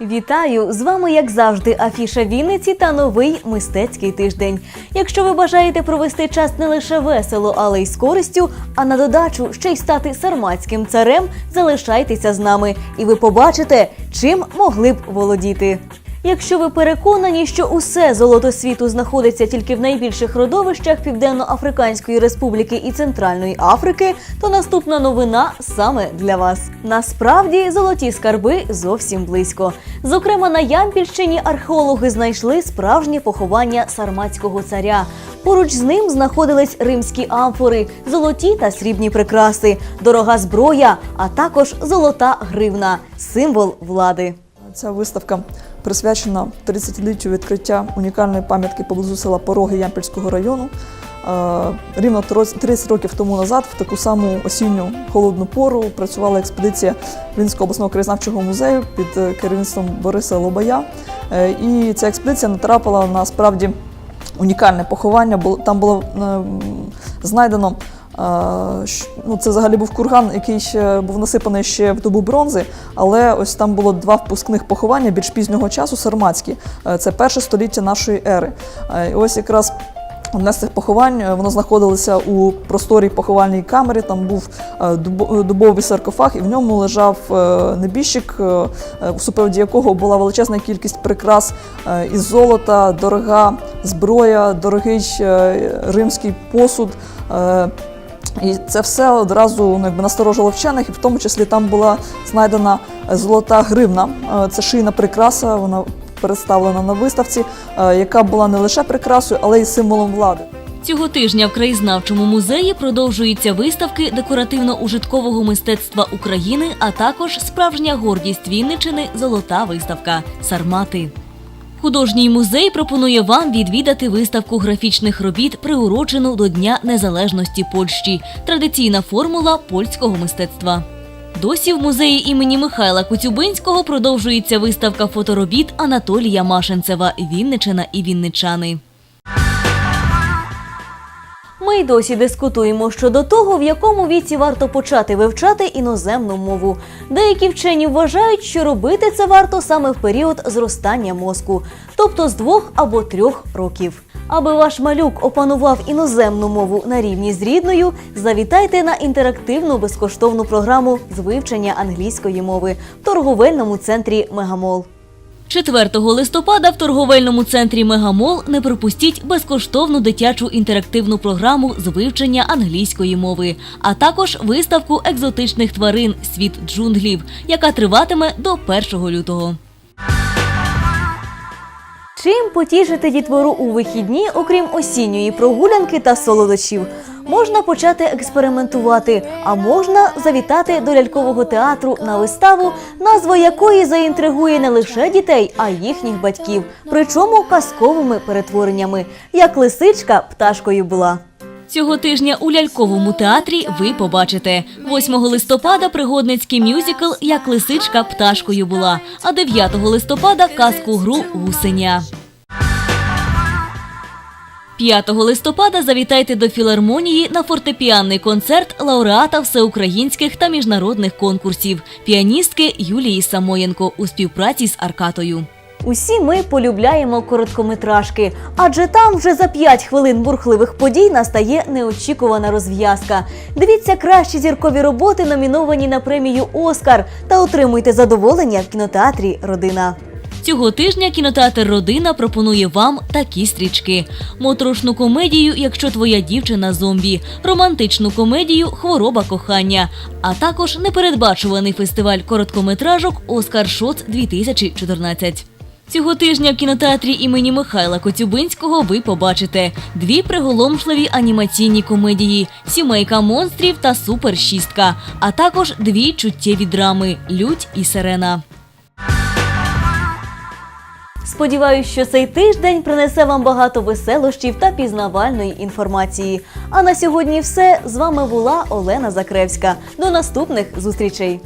Вітаю! З вами, як завжди, Афіша Вінниці та новий мистецький тиждень. Якщо ви бажаєте провести час не лише весело, але й з користю, а на додачу ще й стати сарматським царем, залишайтеся з нами, і ви побачите, чим могли б володіти. Якщо ви переконані, що усе золото світу знаходиться тільки в найбільших родовищах Південно-Африканської Республіки і Центральної Африки, то наступна новина саме для вас. Насправді золоті скарби зовсім близько. Зокрема, на Ямпільщині археологи знайшли справжнє поховання сарматського царя. Поруч з ним знаходились римські амфори, золоті та срібні прикраси, дорога зброя, а також золота гривна символ влади. Ця виставка присвячена 30-літтю відкриття унікальної пам'ятки поблизу села Пороги Ямпільського району. Рівно 30 років тому назад, в таку саму осінню холодну пору, працювала експедиція Вінського обласного краєзнавчого музею під е, керівництвом Бориса Лобая. Е, І ця експедиція натрапила на справді унікальне поховання. Там було знайдено. Ну, це взагалі був курган, який ще був насипаний ще в добу бронзи, але ось там було два впускних поховання більш пізнього часу сарматські. Е, Це перше століття нашої ери. Е, І ось якраз Одне з цих поховань е, воно знаходилося у просторій поховальній камері. Там був дубо- дубовий саркофаг, і в ньому лежав небіжчик, у супроводі якого була величезна кількість прикрас із золота, дорога зброя, дорогий римський посуд. І це все одразу ну, якби насторожило вчених, і в тому числі там була знайдена е, золота гривна. Е, Це шийна прикраса, вона представлена на виставці, е, яка була не лише прикрасою, але й символом влади. Цього тижня в краєзнавчому музеї продовжуються виставки декоративно-ужиткового мистецтва України, а також справжня гордість Вінничини золота виставка Сармати. Художній музей пропонує вам відвідати виставку графічних робіт, приурочену до Дня Незалежності Польщі. Традиційна формула польського мистецтва. Досі в музеї імені Михайла Коцюбинського продовжується виставка фоторобіт Анатолія Машенцева Вінничина і Вінничани. Ми й досі дискутуємо щодо того, в якому віці варто почати вивчати іноземну мову. Деякі вчені вважають, що робити це варто саме в період зростання мозку, тобто з двох або трьох років. Аби ваш малюк опанував іноземну мову на рівні з рідною, завітайте на інтерактивну безкоштовну програму з вивчення англійської мови в торговельному центрі Мегамол. 4 листопада в торговельному центрі Мегамол не пропустіть безкоштовну дитячу інтерактивну програму з вивчення англійської мови, а також виставку екзотичних тварин Світ джунглів, яка триватиме до 1 лютого. Чим потішити дітвору у вихідні, окрім осінньої прогулянки та солодощів? Можна почати експериментувати, а можна завітати до лялькового театру на виставу, назва якої заінтригує не лише дітей, а й їхніх батьків, причому казковими перетвореннями, як лисичка пташкою була. Цього тижня у ляльковому театрі ви побачите 8 листопада пригодницький мюзикл Як лисичка пташкою була, а 9 листопада казку гру Гусеня. 5 листопада завітайте до філармонії на фортепіанний концерт лауреата всеукраїнських та міжнародних конкурсів піаністки Юлії Самоєнко у співпраці з Аркатою. Усі ми полюбляємо короткометражки, адже там вже за 5 хвилин бурхливих подій настає неочікувана розв'язка. Дивіться кращі зіркові роботи, номіновані на премію Оскар, та отримуйте задоволення в кінотеатрі Родина. Цього тижня кінотеатр Родина пропонує вам такі стрічки: моторошну комедію, якщо твоя дівчина зомбі, романтичну комедію Хвороба кохання, а також непередбачуваний фестиваль короткометражок Оскар Шоц 2014. Цього тижня в кінотеатрі імені Михайла Коцюбинського ви побачите дві приголомшливі анімаційні комедії Сімейка монстрів та Супершістка, а також дві чуттєві драми Лють і Сирена. Сподіваюсь, що цей тиждень принесе вам багато веселощів та пізнавальної інформації. А на сьогодні все з вами була Олена Закревська. До наступних зустрічей.